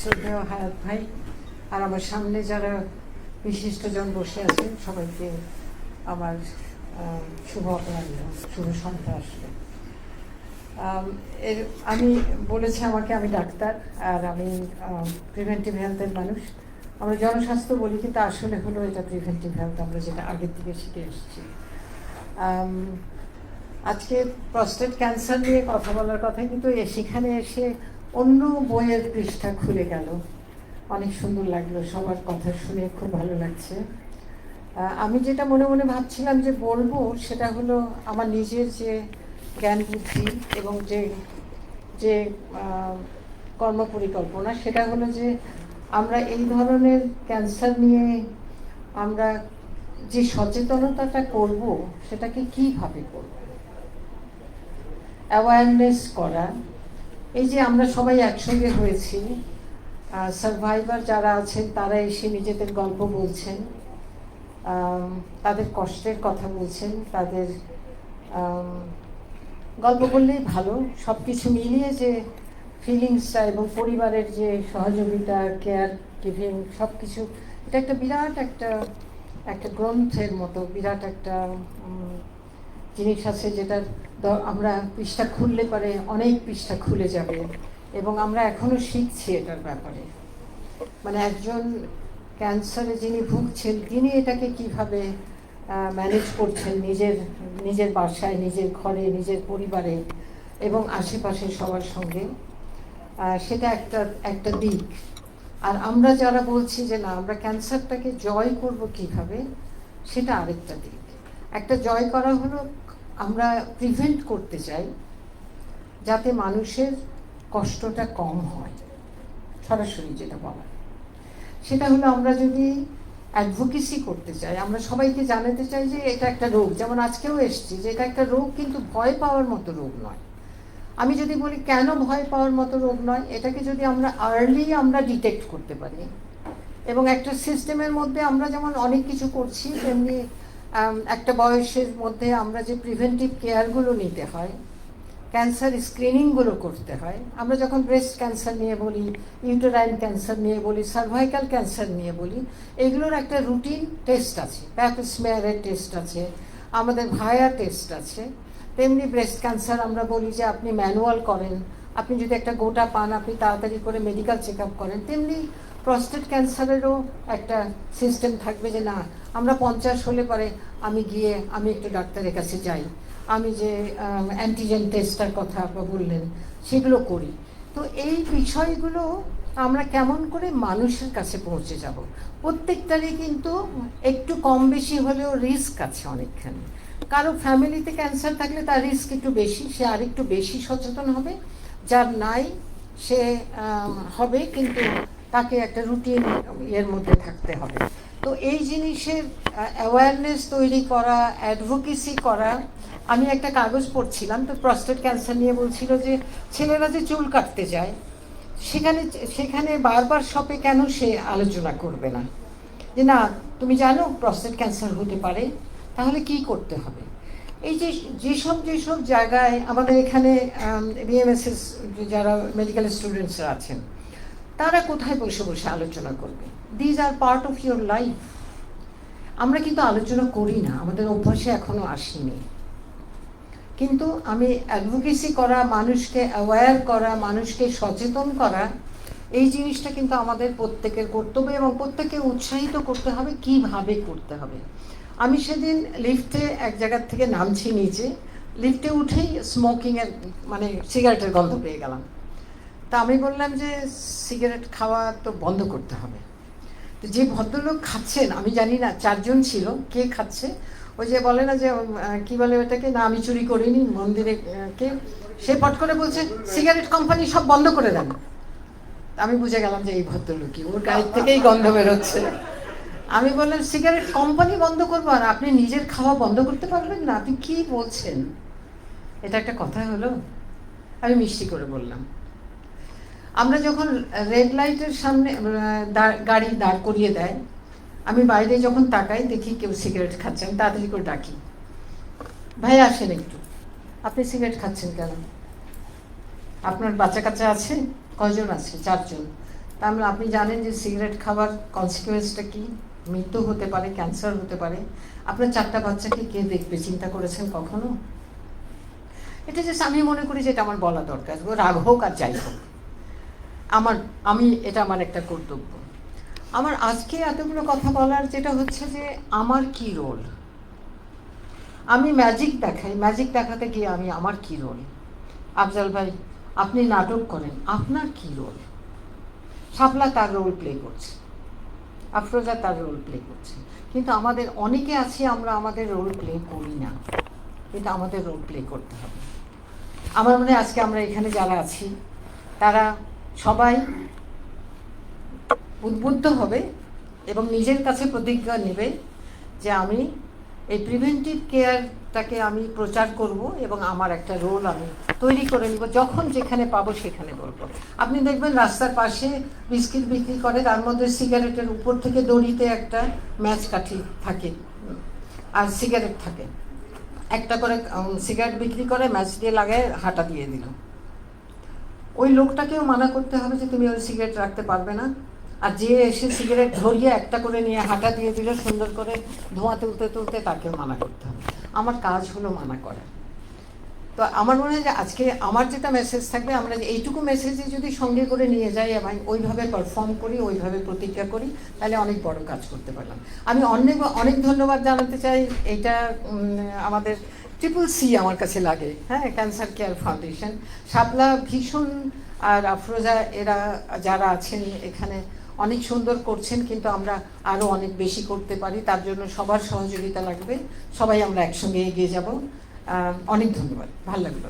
শ্রদ্ধেয় হায়াত ভাই আর আমার সামনে যারা বিশিষ্টজন বসে আছেন সবাইকে আমার শুভ অপরাহ্ন শুভ সন্ধ্যা আম, এর আমি বলেছি আমাকে আমি ডাক্তার আর আমি প্রিভেন্টিভ হেলথের মানুষ। আমরা জনস্বাস্থ্য বলি কিন্তু আসলে হলো এটা প্রিভেন্টিভ হেলথ আমরা যেটা আগের থেকে শিখে এসেছি। আজকে প্রস্টেট ক্যান্সার নিয়ে কথা বলার কথা কিন্তু সেখানে এসে অন্য বইয়ের পৃষ্ঠা খুলে গেল। অনেক সুন্দর লাগল, সবার কথা শুনে খুব ভালো লাগছে। আমি যেটা মনে মনে ভাবছিলাম যে বলব, সেটা হলো আমার নিজের যে জ্ঞান বুদ্ধি এবং যে যে কর্ম পরিকল্পনা সেটা হলো যে আমরা এই ধরনের ক্যান্সার নিয়ে আমরা যে সচেতনতাটা করব, সেটাকে কীভাবে করব? অ্যাওয়ারনেস করা এই যে আমরা সবাই একসঙ্গে হয়েছি সার্ভাইভার যারা আছেন, তারা এসে নিজেদের গল্প বলছেন তাদের কষ্টের কথা বলছেন, তাদের গল্প বললেই ভালো। সব কিছু মিলিয়ে যে ফিলিংসটা এবং পরিবারের যে সহযোগিতা কেয়ার গিভিং সব কিছু এটা একটা বিরাট একটা একটা গ্রন্থের মতো, বিরাট একটা জিনিস আছে যেটা আমরা পৃষ্ঠা খুললে পরে অনেক পৃষ্ঠা খুলে যাবে এবং আমরা এখনও শিখছি এটার ব্যাপারে। মানে একজন ক্যান্সারে যিনি ভুগছেন, তিনি এটাকে কীভাবে ম্যানেজ করছেন নিজের নিজের বাসায়, নিজের ঘরে, নিজের পরিবারে এবং আশেপাশে সবার সঙ্গে? সেটা একটা একটা দিক। আর আমরা যারা বলছি যে না, আমরা ক্যান্সারটাকে জয় করব কীভাবে, সেটা আরেকটা দিক। একটা জয় করা হলো আমরা প্রিভেন্ট করতে চাই যাতে মানুষের কষ্টটা কম হয়, সরাসরি যেটা বলা। সেটা হলো আমরা যদি অ্যাডভোকেসি করতে চাই, আমরা সবাইকে জানাতে চাই যে এটা একটা রোগ। যেমন আজকেও এসছি যে এটা একটা রোগ কিন্তু ভয় পাওয়ার মতো রোগ নয়। আমি যদি বলি কেন ভয় পাওয়ার মতো রোগ নয়, এটাকে যদি আমরা আর্লি আমরা ডিটেক্ট করতে পারি। এবং একটা সিস্টেমের মধ্যে আমরা যেমন অনেক কিছু করছি, তেমনি একটা বয়সের মধ্যে আমরা যে প্রিভেন্টিভ কেয়ারগুলো নিতে হয় ক্যান্সার স্ক্রিনিংগুলো করতে হয়, আমরা যখন ব্রেস্ট ক্যান্সার নিয়ে বলি ইউটোরাইন ক্যান্সার নিয়ে বলি সার্ভাইকাল ক্যান্সার নিয়ে বলি, এগুলোর একটা রুটিন টেস্ট আছে প্যাপসমেয়ারের টেস্ট আছে, আমাদের ভায়া টেস্ট আছে, তেমনি ব্রেস্ট ক্যান্সার আমরা বলি যে আপনি ম্যানুয়াল করেন, আপনি যদি একটা গোটা পান, আপনি তাড়াতাড়ি করে মেডিকেল চেক আপ করেন, তেমনি প্রস্টেট ক্যান্সারেরও একটা সিস্টেম থাকবে যে না, আমরা পঞ্চাশ হলে পরে আমি গিয়ে আমি একটু ডাক্তারের কাছে যাই। আমি যে অ্যান্টিজেন টেস্টটার কথা বললেন, সেগুলো করি। তো এই বিষয়গুলো আমরা কেমন করে মানুষের কাছে পৌঁছে যাব? প্রত্যেকটারই কিন্তু একটু কম বেশি হলেও রিস্ক আছে অনেকখানি। কারও ফ্যামিলিতে ক্যান্সার থাকলে তার রিস্ক একটু বেশি, সে আর একটু বেশি সচেতন হবে। যার নাই, সে হবে, কিন্তু তাকে একটা রুটিন এর মধ্যে থাকতে হবে। তো এই জিনিসের অ্যাওয়ারনেস তৈরি করা অ্যাডভোকেসি করা, আমি একটা কাগজ পড়ছিলাম, তো প্রস্টেট ক্যান্সার নিয়ে বলছিল যে, ছেলেরা যে চুল কাটতে যায়, সেখানে সেখানে বারবার শপে কেন সে আলোচনা করবে না? যে না, তুমি জানো প্রস্টেট ক্যান্সার হতে পারে, তাহলে কি করতে হবে? এই যে, যেসব যেসব জায়গায় আমাদের এখানে বিএমএসএস যারা মেডিকেল স্টুডেন্টসরা আছেন তারা কোথায় বসে বসে আলোচনা করবে? These are part of your life আমরা কিন্তু আলোচনা করি না, আমাদের অভ্যাসে এখনও আসেনি। কিন্তু আমি অ্যাডভোকেসি করা, মানুষকে অ্যাওয়্যার করা, মানুষকে সচেতন করা, এই জিনিসটা কিন্তু আমাদের প্রত্যেকের কর্তব্য এবং প্রত্যেককে উৎসাহিত করতে হবে, কীভাবে করতে হবে। আমি সেদিন লিফটে এক জায়গার থেকে নামছি নিচে, লিফটে উঠেই স্মোকিংয়ের মানে সিগারেটের গন্ধ পেয়ে গেলাম। তা আমি বললাম যে সিগারেট খাওয়া তো বন্ধ করতে হবে। তো যে ভদ্রলোক খাচ্ছেন, আমি জানি না, চারজন ছিল, কে খাচ্ছে? ওই যে বলে না যে কি বলে ওটাকে? না, আমি চুরি করিনি, মন্দিরে কে? সে পট করে বলছে, সিগারেট কোম্পানি সব বন্ধ করে দেন। আমি বুঝে গেলাম যে এই ভদ্রলোকই ওর গাড়ির থেকেই গন্ধ বেরোচ্ছে। আমি বললাম, সিগারেট কোম্পানি বন্ধ করব আর আপনি নিজের খাওয়া বন্ধ করতে পারবেন না? আপনি কি বলছেন? এটা একটা কথা হলো? আমি মিষ্টি করে বললাম। আমরা যখন রেড লাইটের সামনে গাড়ি দাঁড় করিয়ে দেয়, আমি বাইরে যখন তাকাই, দেখি কেউ সিগারেট খাচ্ছে আমি তাড়াতাড়ি করে ডাকি। ভাই, আসেন একটু। আপনি সিগারেট খাচ্ছেন কেন? আপনার বাচ্চা কাচ্চা আছে? কজন আছে? চারজন। মানে আপনি জানেন যে সিগারেট খাওয়ার কনসিকুয়েন্সটা কি? মৃত্যু হতে পারে ক্যান্সার হতে পারে। আপনার চারটা বাচ্চাকে কে দেখবে? চিন্তা করেছেন কখনো? এটা জাস্ট আমি মনে করি যে এটা আমার বলা দরকার। রাগ হোক আর যাই হোক। আমার, আমি, এটা আমার একটা কর্তব্য। আমার আজকে এতগুলো কথা বলার যেটা হচ্ছে যে, আমার কি রোল আমি ম্যাজিক দেখাই ম্যাজিক দেখাতে গিয়ে আমি আমার কি রোল আফজাল ভাই, আপনি নাটক করেন, আপনার কি রোল শাপলা তার রোল প্লে করছে, আফরোজা তার রোল প্লে করছে। কিন্তু আমাদের অনেকে আছি, আমরা আমাদের রোল প্লে করি না। কিন্তু আমাদের রোল প্লে করতে হবে। আমার মনে আজকে আমরা এখানে যারা আছি, তারা সবাই উদ্বুদ্ধ হবে এবং নিজের কাছে প্রতিজ্ঞা নেবে যে আমি এই প্রিভেন্টিভ কেয়ারটাকে আমি প্রচার করব এবং আমার একটা রোল আমি তৈরি করে নিব, যখন যেখানে পাবো সেখানে বলব আপনি দেখবেন রাস্তার পাশে বিস্কিট বিক্রি করে, তার মধ্যে সিগারেটের উপর থেকে দড়িতে একটা ম্যাচ কাঠি থাকে, আর সিগারেট থাকে। একটা করে সিগারেট বিক্রি করে, ম্যাচ দিয়ে লাগায়, হাঁটা দিয়ে দিল। ওই লোকটাকেও মানা করতে হবে যে তুমি ওই সিগারেট রাখতে পারবে না। আর যে এসে সিগারেট ধরিয়ে একটা করে নিয়ে হাঁটা দিয়ে দিল সুন্দর করে ধোঁয়া তুলতে তুলতে তাকেও মানা করতে হবে। আমার কাজ হলো মানা করা। তো আমার মনে হয় যে আজকে আমার যেটা মেসেজ থাকবে আমরা এইটুকু মেসেজে যদি সঙ্গে করে নিয়ে যাই এবং ওইভাবে পারফর্ম করি ওইভাবে প্রতিজ্ঞা করি তাহলে অনেক বড় কাজ করতে পারলাম। আমি অনেক অনেক ধন্যবাদ জানাতে চাই। উম, আমাদের ট্রিপল সি আমার কাছে লাগে। হ্যাঁ ক্যান্সার কেয়ার ফাউন্ডেশন শাপলা ভীষণ আর আফরোজা এরা যারা আছেন এখানে অনেক সুন্দর করছেন, কিন্তু আমরা আরও অনেক বেশি করতে পারি। তার জন্য সবার সহযোগিতা লাগবে। সবাই আমরা একসঙ্গে এগিয়ে যাব। অনেক ধন্যবাদ। ভালো লাগল।